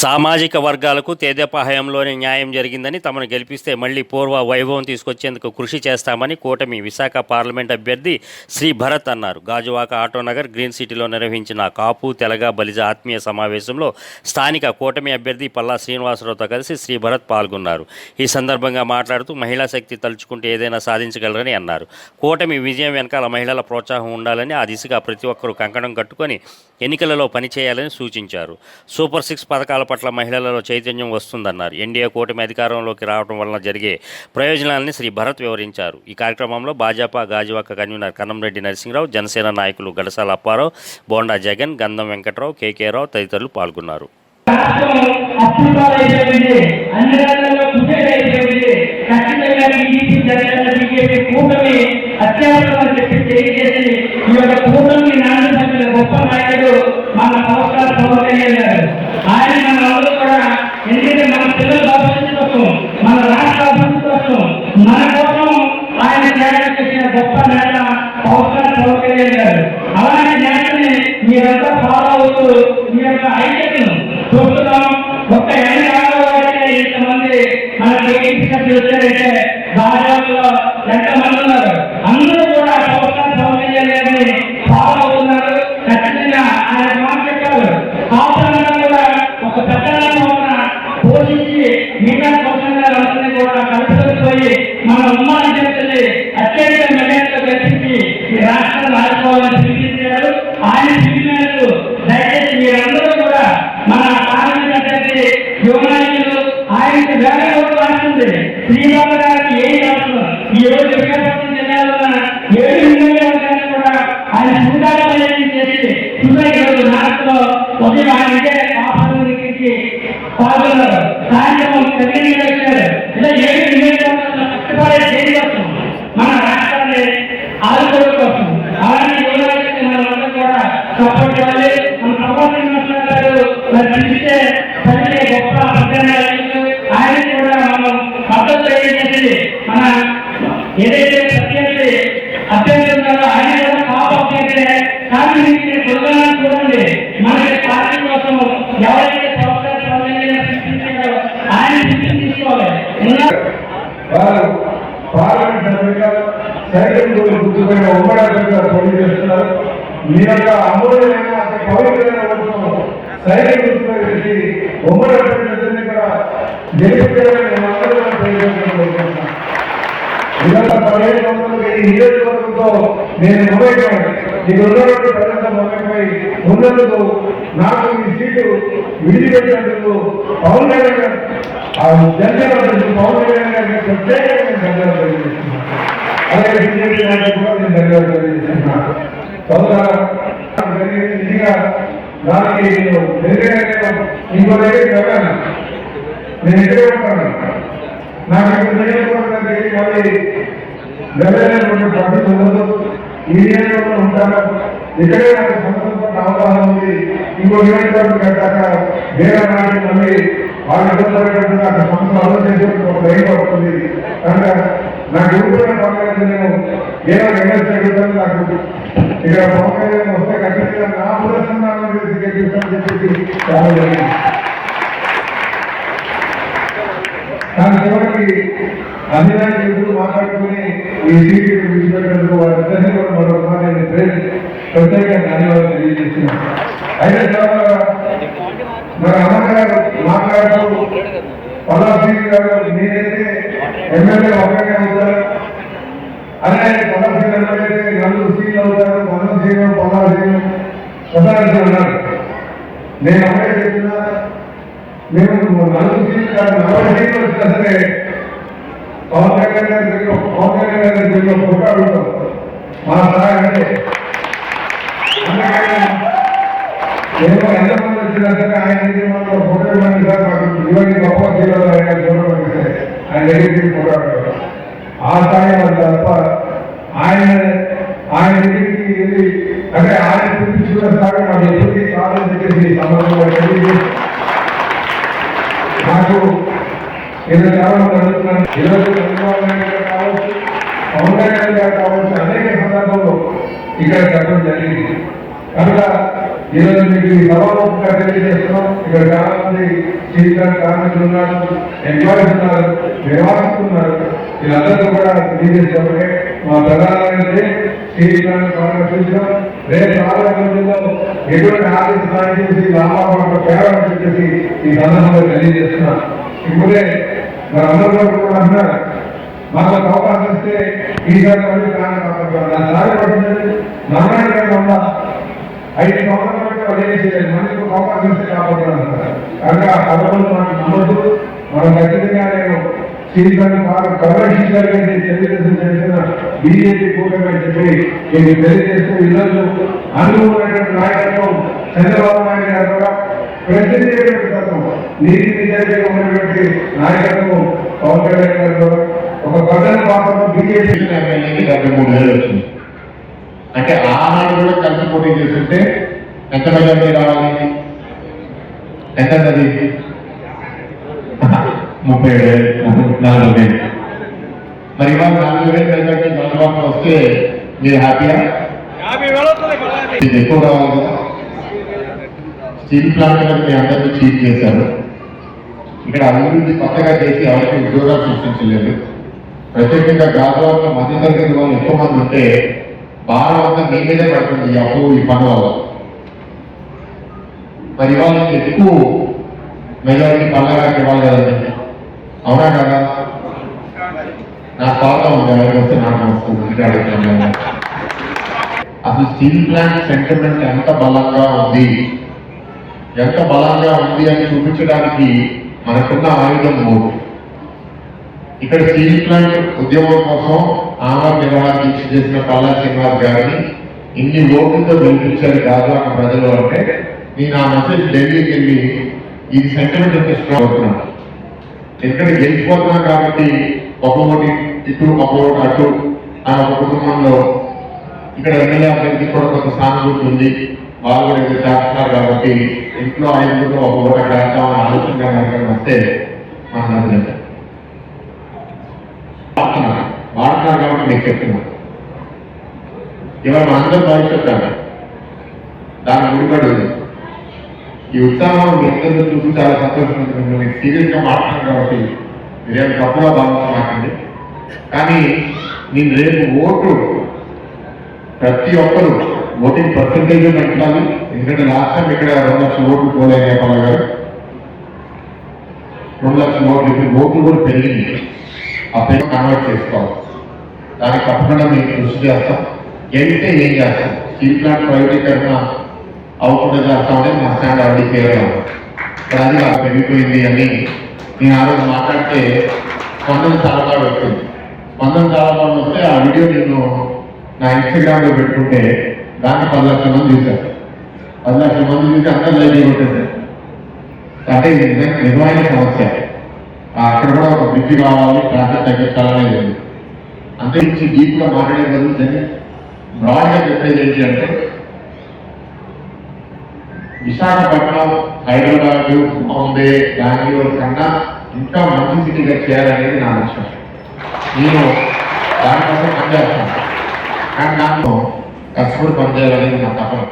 సామాజిక వర్గాలకు తేదెపా న్యాయం జరిగిందని తమను గెలిపిస్తే మళ్ళీ పూర్వ వైభవం తీసుకొచ్చేందుకు కృషి చేస్తామని కూటమి విశాఖ పార్లమెంట్ అభ్యర్థి శ్రీ భరత్ అన్నారు. గాజువాక ఆటోనగర్ గ్రీన్ సిటీలో నిర్వహించిన కాపు తెలగ బలిజ ఆత్మీయ సమావేశంలో స్థానిక కూటమి అభ్యర్థి పల్లా శ్రీనివాసరావుతో కలిసి శ్రీ భరత్ పాల్గొన్నారు. ఈ సందర్భంగా మాట్లాడుతూ మహిళా శక్తి తలుచుకుంటే ఏదైనా సాధించగలరని అన్నారు. కూటమి విజయం వెనకాల మహిళల ప్రోత్సాహం ఉండాలని ఆ దిశగా ప్రతి ఒక్కరూ కంకణం కట్టుకొని ఎన్నికలలో పనిచేయాలని సూచించారు. సూపర్ సిక్స్ పథకాల పట్ల మహిళలలో చైతన్యం వస్తుందన్నారు. ఎన్డీఏ కూటమి అధికారంలోకి రావడం వలన జరిగే ప్రయోజనాలని శ్రీ భరత్ వివరించారు. ఈ కార్యక్రమంలో భాజపా గాజువాక కన్వీనర్ కన్నంరెడ్డి నరసింహరావు జనసేన నాయకులు గడసాల అప్పారావు బోండా జగన్ గంధం వెంకట్రావు కేకే రావు తదితరులు పాల్గొన్నారు. అన్ని రంగాల్లో కుసేలైపోయింది పవర్ పవన్ కళ్యాణ్ అలాంటి నేతని మీరంతా ఫాలో అవుతూ మీ యొక్క ఐక్యతను చూస్తున్నాం. ఒక్క ఎన్ని రావాలంటే ఇంతమంది మన టీడీపీ సభ్యులు వచ్చారంటే భాజపాలో ఎంతమంది ఉన్నారు? ఉదయం ఆయన ఆహారం ఆహ్వానికి పాల్గొన్నారు సాయంత్రం కదిలి వచ్చారు. ఇలా ఏడు నియోజకవర్గాల్లో కష్టపడే దేని కోసం? మన రాష్ట్రాన్ని ఆదుకోవడం కోసం. అలాంటి యువకులకి మనందరం కూడా సపోర్ట్ చేయాలి ఉమ్మడి పోటీ చేస్తున్నారు. మీ యొక్క అమూల్యమైన పవిత్రమైన ఓటును సైకిల్ గుర్తుపై వేసి ఉమ్మడి అభ్యర్థులందరినీ కూడా గెలిపించాలని మేము అందరూ కూడా ఇదంతా పదిహేను సంవత్సరాలుగా ఈ నియోజకవర్గంతో నేను మొదలైపోయాను ఉన్నటువంటి ప్రజలతో మొదలైపోయి ఉన్నందుకు నాకు ఈ సీటు విడిచిపెట్టినందుకు పవన్ కళ్యాణ్ గారు ఆ జనసేన పవన్ కళ్యాణ్ గారికి ప్రత్యేకంగా ధన్యవాదాలు తెలియజేస్తున్నాను. అలాగే బీజేపీ నాయకులు కూడా నేను ధన్యవాదాలు తెలియజేస్తున్నాను నిజంగా దానికి నేను ఎందుకంటే ఇంకో దగ్గరికి వెళ్ళాను నేను ఇక్కడే ఉంటాను నాకు ఇక్కడ నియోజకవర్గం దగ్గరికి మళ్ళీ వెళ్ళలేనటువంటి పరిస్థితి ఉండదు ఈ నియోజకవర్గంలో ఉంటాను ఇక్కడే నాకు అవగాహన ఉంది ఇంకో నియోజకవర్గం కట్టాక వేరే నాటి మళ్ళీ వాళ్ళు ఇబ్బంది అక్కడ సంస్థ అమలు ఒక ధైర్యం పడుతుంది కనుక నాకు ఎప్పుడైనా పర్లేదు నేను ఏదో ఎమ్మెల్సీ అడుగుతాను నాకు ఇక్కడ పవన్ వస్తే ఖచ్చితంగా నా పురస్కారం చేసి గెలిపిస్తానని చెప్పేసి చాలా జరిగింది. దాని చివరికి ఎదురు మాట్లాడుకుని ఈ సీటు కూడా మరొకసారి నేను ప్రేమ ప్రత్యేకంగా ధన్యవాదాలు తెలియజేస్తున్నాను. అయితే తర్వాత మరి అమ్మగారు గారు నేనైతే ఎమ్మెల్యే ఒకటే అవుతారు. అదే పలాసీ ఎమ్మెల్యే నలుగురు సీట్లు అవుతారు పలాసీలు పలాసీలు ప్రసాదించి ఉన్నారు నేను ఒకటే చెప్తున్నా. మేము నలుగురు సీట్లు కాదు నలభై సీట్లు వచ్చినా సరే పవన్ కళ్యాణ్ గారి దగ్గర పవన్ కళ్యాణ్ గారి దగ్గర కొట్టాడుతాం మా సహాయం అంటే నేను ఎంతమంది వచ్చినా సరే ఆయన దగ్గర మాత్రం సార్ మాకు ఇవన్నీ గొప్ప సీట్లు ఆయన చూడమంటే ఆయన దగ్గరికి ఆ అది తప్ప ఆయన ఆయన దగ్గరికి వెళ్ళి అంటే ఆయన పిలిపించుకున్న ఎప్పటికీ కాదని చెప్పేసి నాకు ఇరవై చాలా జరుగుతున్నాను ఇరవై చంద్రబాబు నాయుడు గారు కావచ్చు పవన్ కళ్యాణ్ గారు కావచ్చు అనేక సందర్భంలో ఇక్కడ చెప్పడం జరిగింది కనుక ఈరోజు మీకు ఈ సభాముఖంగా తెలియజేస్తున్నాం ఇక్కడ చాలా మంది సీనియర్ కార్మికులు ఉన్నారు ఎంప్లాయీస్ ఉన్నారు వ్యవహరిస్తున్నారు. వీళ్ళందరూ కూడా తెలియజేస్తామంటే మా ప్రధానమైనది సీనియర్ కార్మికులు రేపు రాబోయే ఎటువంటి ఆర్థిక సాయం చేసి చెప్పేసి ఈ సందర్భంగా తెలియజేస్తున్నాం. ఇప్పుడే మనందరూ కూడా అన్నారు మాకు అవకాశం ఇస్తే ఈసారి మళ్ళీ ప్రాణం కాపాడుకోవాలి ఐదు సంవత్సరాల బట్టి వాళ్ళు మనకి అవకాశం ఇస్తే కాపాడుతున్నారు కనుక పదకొండు మనకు నమ్మద్దు. మనం ఖచ్చితంగా నేను సీనియర్ బాగా పరిరక్షించాలని తెలుగుదేశం చేసిన బీజేపీ కూటమి చెప్పి నేను తెలియజేస్తూ ఈరోజు నాయకత్వం చంద్రబాబు నాయుడు గారు కూడా ప్రసిద్ధి తత్వం నీతి నిజాయితీగా ఉన్నటువంటి నాయకత్వం పవన్ కళ్యాణ్ గారు ఒక ప్రధాన పాత్రలో బీజేపీ డెబ్బై మూడు వేలు వచ్చింది. అంటే ఆనాడు కూడా కలిసి పోటీ చేస్తుంటే ఎంత మెజార్టీ రావాలి? ఎంత అది ముప్పై ఏడు వేలు వేలు. మరి ఇవాళ నాలుగు వేలు మెజార్టీ చంద్రబాబు వస్తే మీరు హ్యాపీయా? ఇది ఎక్కువ రావాలి కదా. స్టీల్ ప్లాంట్ మీద మీ అందరినీ చీట్ చేశారు. ఇక్కడ అభివృద్ధి కొత్తగా చేసి ఎవరికి ఉద్యోగాలు సృష్టించలేదు ప్రత్యేకంగా గాజువాడలో మధ్యతరగతి వాళ్ళు ఎక్కువ మంది ఉంటే భారం అంతా మీ మీదే పడుతుంది. ఈ అప్పు ఈ పని వల్ల మరి వాళ్ళకి ఎక్కువ మెజారిటీ పల్లెగారికి ఇవ్వాలి కదండి అవునా కదా? నా పాత ఉంది ఎవరికి వస్తే నాకు వస్తుంది. అడుగుతున్నాను అసలు స్టీల్ ప్లాంట్ సెంటిమెంట్ ఎంత బలంగా ఉంది? ఎంత బలంగా ఉంది అని చూపించడానికి మనకున్న ఆయుధం మూడు ఇక్కడ స్టీల్ ప్లాంట్ ఉద్యమం కోసం ఆమర నిర్వహణ దీక్ష చేసిన పల్లా శ్రీనివాస్ గారిని ఇన్ని ఓట్లతో గెలిపించారు గాజువాక ప్రజలు అంటే నేను ఆ మెసేజ్ ఢిల్లీకి వెళ్ళి ఈ సెంటిమెంట్ ఎంత స్ట్రాంగ్ అవుతున్నాను. ఎందుకంటే గెలిచిపోతున్నాం కాబట్టి ఒక ఓటు ఇటు ఒక ఓటు అటు అని ఒక కుటుంబంలో ఇక్కడ ఎమ్మెల్యే అభ్యర్థి కూడా కొంత సానుభూతి ఉంది వాళ్ళు కూడా ఇది చేస్తున్నారు కాబట్టి ఇంట్లో ఐదుగురు ఒక ఓటు అక్కడ ఆలోచన వస్తే మనం అది వాడుతున్నారు వాడుతున్నారు కాబట్టి మీకు చెప్తున్నాను ఇవాళ మనందరూ భవిష్యత్తు అండి దాని ముడిపడి ఉంది. ఈ ఉత్సాహం మీ అందరిలో చూసి చాలా సంతోషం ఉంటుంది సీరియస్గా మాట్లాడారు కాబట్టి మీరేం తప్పుగా భావించమాకండి కానీ నేను రేపు ఓటు ప్రతి ఒక్కరు ఓటింగ్ పర్సంటేజ్ పెంచాలి ఎందుకంటే లాస్ట్ టైం ఇక్కడ రెండు లక్షల ఓట్లు పోలే నేపాల్ గారు. రెండు లక్షల ఓట్లు ఇప్పుడు ఓట్లు కూడా పెరిగింది. ఆ పేరు కన్వర్ట్ చేసుకోవాలి. దానికి తప్పకుండా మేము కృషి చేస్తాం. గెలిస్తే ఏం చేస్తాం? స్టీల్ ప్లాంట్ ప్రైవేటీకరణ అవ్వకుండా చేస్తామని మా స్టాండ్ ఆల్రెడీ చేయగలం ఇప్పుడు అది నాకు పెరిగిపోయింది అని నేను ఆ రోజు మాట్లాడితే స్పందన చాలా పెట్టింది వచ్చింది స్పందన చాలా వస్తే ఆ వీడియో నేను నా ఇన్స్టాగ్రామ్లో పెట్టుకుంటే దాన్ని పది లక్షల మంది చూశారు. పది లక్షల మంది చూసి అందరూ లైవ్ కొట్టేశారు. అంటే ఇది నిజమైన సమస్య. అక్కడ కూడా ఒక బ్రిడ్జి కావాలి ట్రాఫిక్ తగ్గించాలనేది ఉంది. అంతే నుంచి డీప్గా మాట్లాడే బదులు దాన్ని చెప్పేది ఏంటి అంటే విశాఖపట్నం హైదరాబాద్ బాంబే బెంగళూరు కన్నా ఇంకా మంచి సిటీగా చేయాలనేది నా లక్ష్యం. నేను దానికోసం పనిచేస్తాను. కానీ నాకు కష్టపడి పనిచేయాలనేది నా తపన.